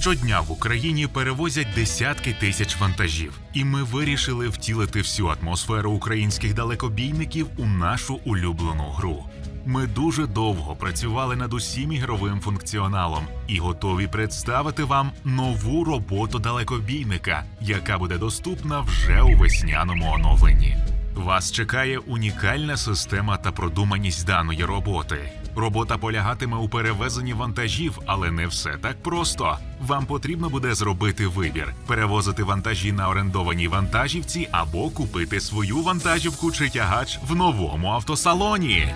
Щодня в Україні перевозять десятки тисяч вантажів, і ми вирішили втілити всю атмосферу українських далекобійників у нашу улюблену гру. Ми дуже довго працювали над усім ігровим функціоналом і готові представити вам нову роботу далекобійника, яка буде доступна вже у весняному оновленні. Вас чекає унікальна система та продуманість даної роботи. Робота полягатиме у перевезенні вантажів, але не все так просто. Вам потрібно буде зробити вибір: перевозити вантажі на орендованій вантажівці або купити свою вантажівку чи тягач в новому автосалоні.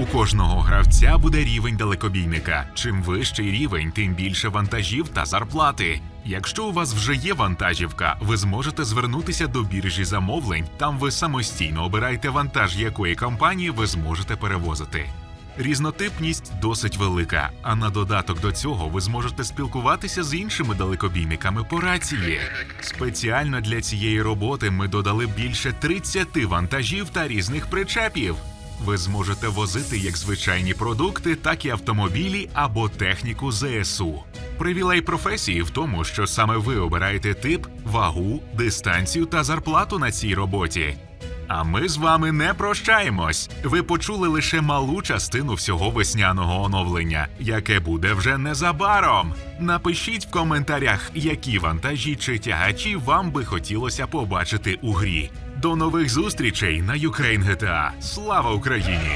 У кожного гравця буде рівень далекобійника. Чим вищий рівень, тим більше вантажів та зарплати. Якщо у вас вже є вантажівка, ви зможете звернутися до біржі замовлень. Там ви самостійно обираєте вантаж, якої компанії ви зможете перевозити. Різнотипність досить велика, а на додаток до цього ви зможете спілкуватися з іншими далекобійниками по рації. Спеціально для цієї роботи ми додали більше 30 вантажів та різних причепів. Ви зможете возити як звичайні продукти, так і автомобілі або техніку ЗСУ. Привілей професії в тому, що саме ви обираєте тип, вагу, дистанцію та зарплату на цій роботі. А ми з вами не прощаємось. Ви почули лише малу частину всього весняного оновлення, яке буде вже незабаром. Напишіть в коментарях, які вантажі чи тягачі вам би хотілося побачити у грі. До нових зустрічей на Ukraine GTA. Слава Україні!